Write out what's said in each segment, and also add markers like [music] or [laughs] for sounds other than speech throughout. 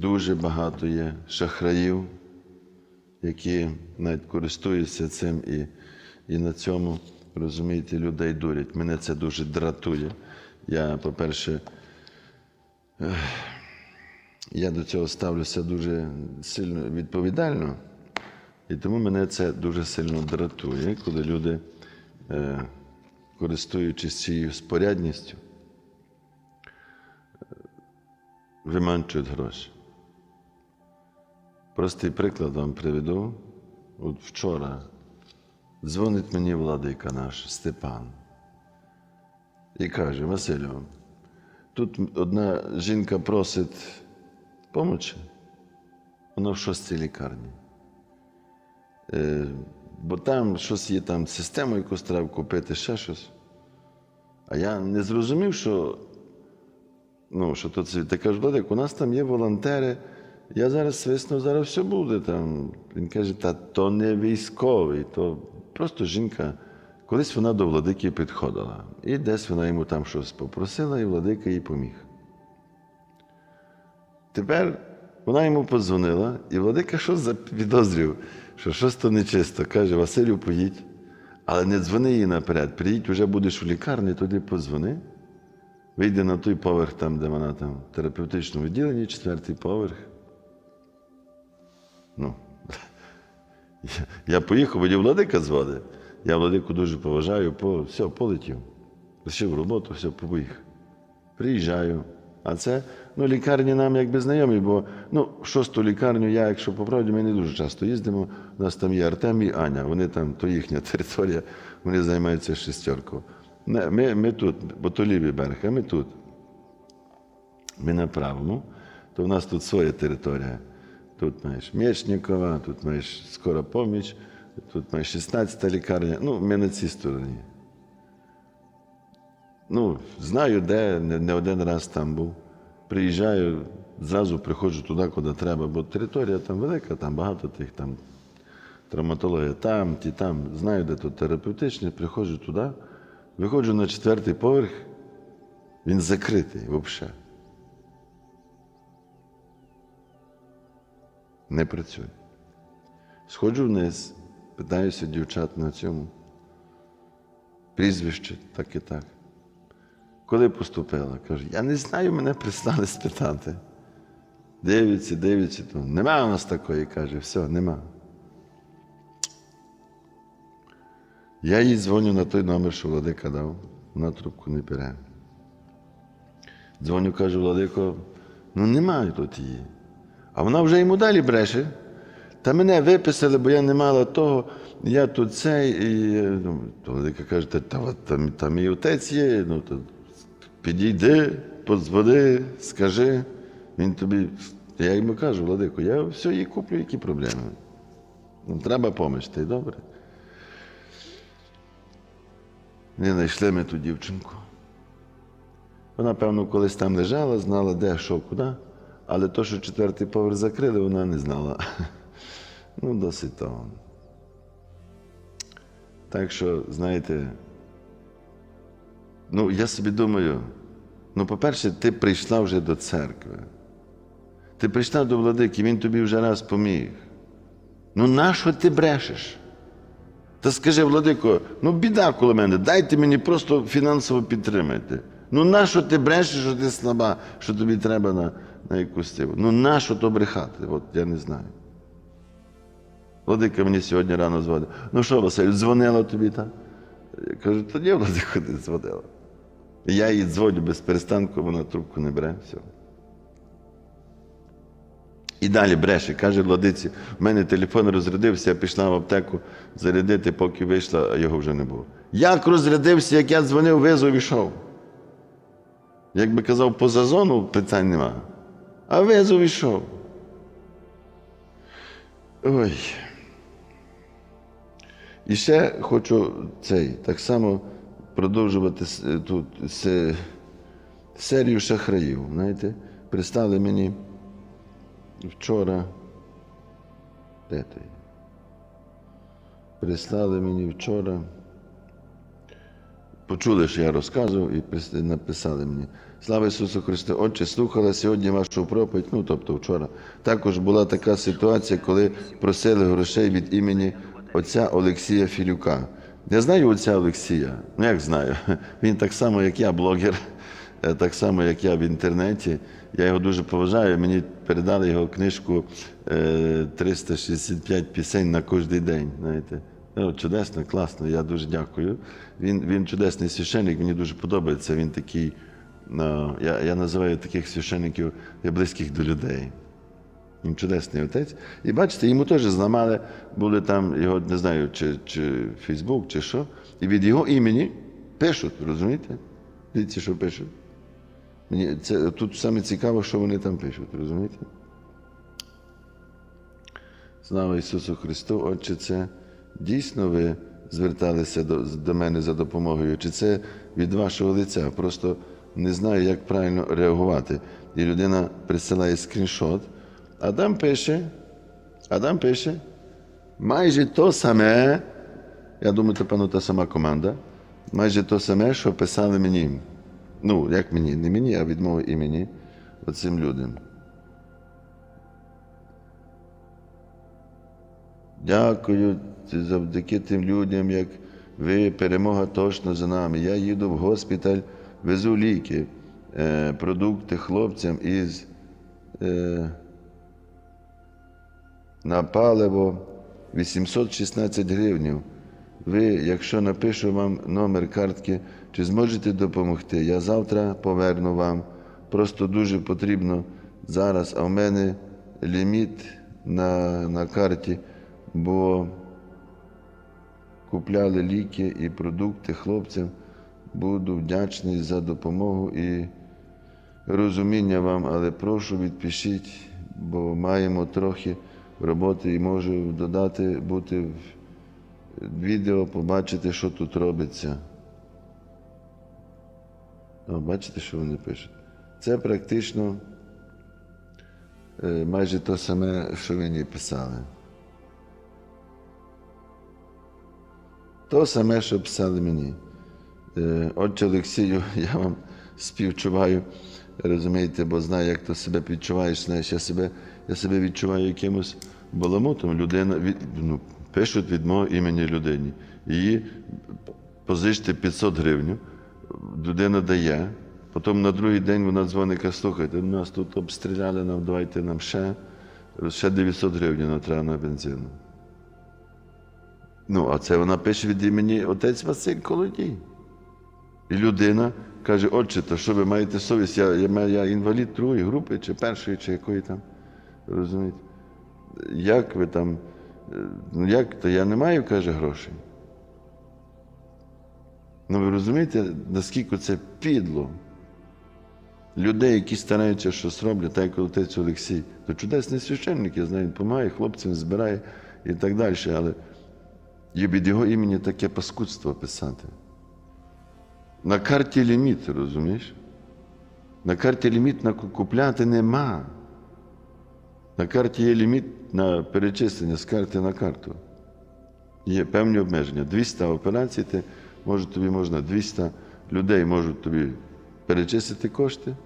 дуже багато є шахраїв, які навіть користуються цим і, і на цьому, розумієте, людей дурять. Мене це дуже дратує. Я, по-перше, я до цього ставлюся дуже сильно відповідально, і тому мене це дуже сильно дратує, коли люди, е, користуючись цією спорядністю, виманчують гроші. Простий приклад вам приведу. От вчора дзвонить мені владика наш Степан і каже: Василю, тут одна жінка просить помочі, вона в шостій лікарні. Е, бо там щось є там систему, якусь треба купити, ще щось. А я не зрозумів, що ну, що то це. Ти кажеш, Владик, у нас там є волонтери. Я зараз свисну, зараз все буде там. Він каже, та то не військовий, то просто жінка. Колись вона до владики підходила. І десь вона йому там щось попросила, і владика їй поміг. Тепер вона йому подзвонила, і владика щось запідозрив, що щось то нечисто. Каже, Василю, поїдь, але не дзвони їй наперед. Приїдь, вже будеш у лікарні, туди подзвони. Вийде на той поверх, там, де вона там терапевтичному відділенні, четвертий поверх. Ну, я, поїхав, мені владика звали. Я владику дуже поважаю, по, все, полетів. Лишив роботу, все, поїхав. Приїжджаю. А це ну, лікарні нам якби знайомі, бо ну, шосту лікарню я, якщо по правді, ми не дуже часто їздимо. У нас там є Артем і Аня. Вони там, то їхня [laughs] територія, вони займаються шестеркою. Ми, ми тут, бо то лівий берег, а ми тут. Ми на правому, то в нас тут своя територія. Тут маєш Мєчникова, тут маєш скора поміч, тут маєш 16-та лікарня. Ну, ми на цій стороні. Ну, знаю, де, не, не один раз там був. Приїжджаю, зразу приходжу туди, куди треба, бо територія там велика, там багато тих там травматологія там, ті там. Знаю, де тут терапевтичні, приходжу туди, виходжу на четвертий поверх, він закритий взагалі. Не працює. Сходжу вниз, питаюся дівчат на цьому. Прізвище, так і так. Коли поступила? Каже, я не знаю, мене прислали спитати. Дивиться, дивиться, то нема у нас такої, каже, все, нема. Я їй дзвоню на той номер, що Владика дав, вона трубку не бере. Дзвоню, кажу, Владико, ну немає тут її. А вона вже йому далі бреше. Та мене виписали, бо я не мала того, я тут цей. І, ну, то Владика каже, та, та, там, там і отець є, ну, то підійди, подзвони, скажи. Він тобі. Я йому кажу, Владико, я все їй куплю, які проблеми. Ну, треба поміч, й добре. Не знайшли ми ту дівчинку. Вона, певно, колись там лежала, знала, де, що, куди. Але то, що четвертий поверх закрили, вона не знала. Ну, досить того. Так що, знаєте, ну, я собі думаю, ну, по-перше, ти прийшла вже до церкви. Ти прийшла до владики, він тобі вже раз поміг. Ну, нащо ти брешеш? Та скажи, Владико, ну біда коло мене, дайте мені просто фінансово підтримайте. Ну нащо ти брешеш, що ти слаба, що тобі треба на, на якусь циву? Ну нащо то брехати? От я не знаю. Владика мені сьогодні рано дзвонив. Ну що, Василь, дзвонила тобі та? Я кажу, то ні, Владико, не дзвонила. Я їй дзвоню без перестанку, вона трубку не бере. Все. І далі бреше, каже владиці, в мене телефон розрядився, я пішла в аптеку зарядити, поки вийшла, а його вже не було. Як розрядився, як я дзвонив, визов ішов. Як би казав, поза зону питань нема. А визов ішов. Ой. І ще хочу цей, так само продовжувати тут се- серію шахраїв. Знаєте, пристали мені вчора. Де той? Прислали мені вчора. Почули, що я розказував, і написали мені. Слава Ісусу Христу! Отче, слухала сьогодні вашу проповідь, ну тобто вчора. Також була така ситуація, коли просили грошей від імені отця Олексія Філюка. Я знаю отця Олексія, ну як знаю. [laughs] Він так само, як я, блогер, е, так само, як я в інтернеті. Я його дуже поважаю. Мені передали його книжку е, 365 пісень на кожен день. Знаєте. Ну, чудесно, класно, я дуже дякую. Він, він чудесний священник, мені дуже подобається. Він такий, ну, я, я називаю таких священників близьких до людей. Він чудесний отець. І бачите, йому теж зламали, були там його, не знаю, чи, чи Фейсбук, чи що. І від його імені пишуть, розумієте? Дивіться, що пишуть. Мені це, тут саме цікаво, що вони там пишуть, розумієте? Слава Ісусу Христу, Отче, це дійсно ви зверталися до, до мене за допомогою, чи це від вашого лиця? Просто не знаю, як правильно реагувати. І людина присилає скріншот, а там пише, а там пише, майже то саме, я думаю, це певно та сама команда, майже то саме, що писали мені. Ну, як мені, не мені, а від мого імені, оцим людям. Дякую завдяки тим людям, як ви, перемога точно за нами. Я їду в госпіталь, везу ліки, е, продукти хлопцям із е, на паливо 816 гривнів. Ви, якщо напишу вам номер картки, чи зможете допомогти? Я завтра поверну вам. Просто дуже потрібно зараз, а в мене ліміт на, на карті, бо купляли ліки і продукти хлопцям. Буду вдячний за допомогу і розуміння вам, але прошу відпишіть, бо маємо трохи роботи і можу додати, бути в відео, побачити, що тут робиться. О, бачите, що вони пишуть? Це практично е, майже те саме, що мені писали. То саме, що писали мені. Отче Олексію, я вам співчуваю, розумієте, бо знаю, як ти себе відчуваєш. Знаєш, я себе, я себе відчуваю якимось баламутом. Людина від, ну, пишуть від мого імені людині. Її позичте 500 гривень, людина дає. Потім на другий день вона дзвонить, каже, слухайте, нас тут обстріляли, нам давайте нам ще, ще 900 гривень нам треба на бензину. Ну, а це вона пише від імені отець Василь Колодій. І людина каже, отче, то що ви маєте совість? Я, я, я інвалід другої групи, чи першої, чи якої там. Розумієте? Як ви там? Ну як то я не маю, каже, грошей. Ну ви розумієте, наскільки це підло? Людей, які стараються щось роблять, так як отець Олексій, то чудесний священник, я знаю, допомагає, хлопцям збирає і так далі. Але є від його імені таке паскудство писати. На карті ліміт, розумієш? На карті ліміт на купляти нема. На карті є ліміт на перечислення з карти на карту. Є певні обмеження. 200 операцій, ти, може, тобі можна 200 людей можуть тобі перечислити кошти,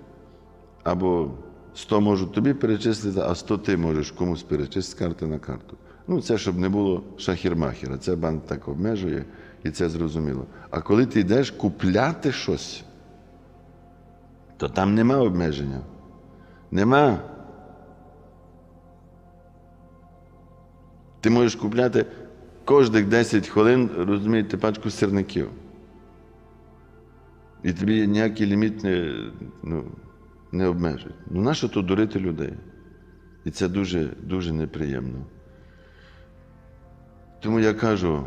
або 100 можуть тобі перечислити, а 100 ти можеш комусь перечислити з карти на карту. Ну, це щоб не було шахірмахера. Це банк так обмежує, і це зрозуміло. А коли ти йдеш купляти щось, то там нема обмеження. Нема. Ти можеш купляти кожних 10 хвилин, розумієте, пачку сирників. І тобі ніякий ліміт не, ну, не обмежують. Ну, нащо тут дурити людей? І це дуже, дуже неприємно. Тому я кажу,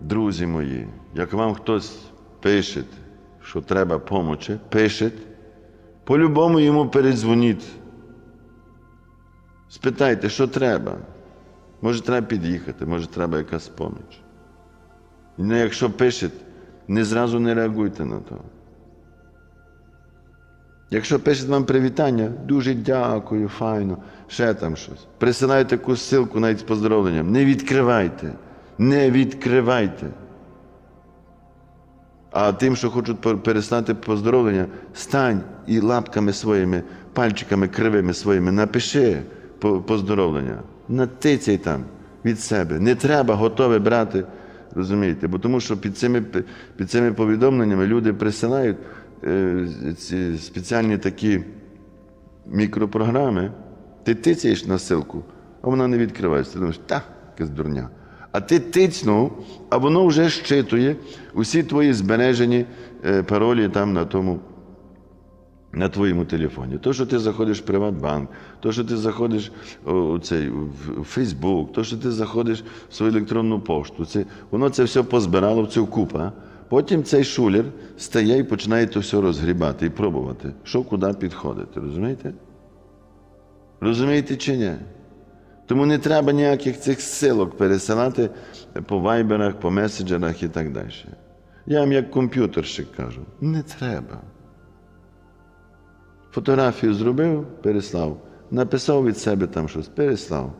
друзі мої, як вам хтось пише, що треба помочі, пише, по-любому йому передзвоніть. Спитайте, що треба. Може, треба під'їхати, може, треба якась поміч. І якщо пишуть, не зразу не реагуйте на то. Якщо пишуть вам привітання, дуже дякую, файно, ще там щось. Присилають якусь ссылку навіть з поздоровленням. Не відкривайте. Не відкривайте. А тим, що хочуть пер- переслати поздоровлення, стань і лапками своїми, пальчиками кривими своїми напиши по- поздоровлення. Натицяй там від себе. Не треба готове брати. Розумієте? Бо тому що під цими, під цими повідомленнями люди присилають е, ці спеціальні такі мікропрограми, ти тицяєш на ссылку, а вона не відкривається. Ти думаєш, та, якась дурня. А ти тицнув, а воно вже щитує усі твої збережені е, паролі там на тому. На твоєму телефоні. То, що ти заходиш в Приватбанк, то, що ти заходиш у цей, в Фейсбук, то, що ти заходиш в свою електронну пошту, це, воно це все позбирало в цю купу. Потім цей шулер стає і починає то все розгрібати і пробувати, що куди підходити. Розумієте? Розумієте чи ні? Тому не треба ніяких цих силок пересилати по вайберах, по меседжерах і так далі. Я вам як комп'ютерщик кажу, не треба. Фотографію зробив, переслав, написав від себе там щось, переслав.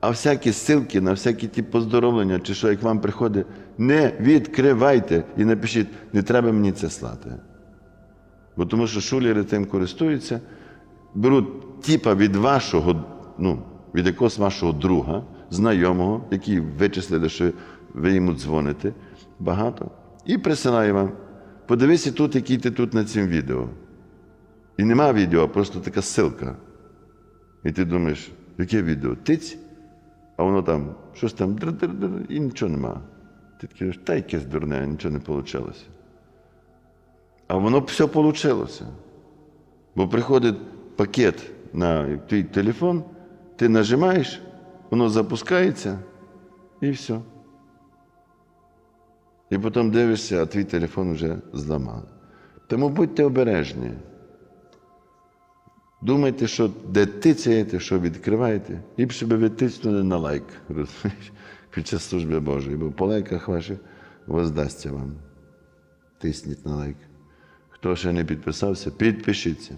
А всякі ссылки на всякі ті поздоровлення, чи що, як вам приходить, не відкривайте і напишіть, не треба мені це слати. Бо тому що шулери тим користуються, беруть типа від вашого, ну, від якогось вашого друга, знайомого, який вичислили, що ви йому дзвоните багато, і присилає вам. Подивися тут, який ти тут на цим відео. І нема відео, а просто така ссылка. І ти думаєш, яке відео? Тиць, а воно там, щось там, др-др-др, і нічого нема. Ти такий, та якесь дурне, нічого не вийшло. А воно все вийшло. Бо приходить пакет на твій телефон, ти нажимаєш, воно запускається і все. І потім дивишся, а твій телефон вже зламали. Тому будьте обережні. Думайте, що де тицяєте, що відкриваєте, ліпше би ви тиснули на лайк, розумієш, під час служби Божої, бо по лайках ваших воздасться вам. Тисніть на лайк. Хто ще не підписався, підпишіться.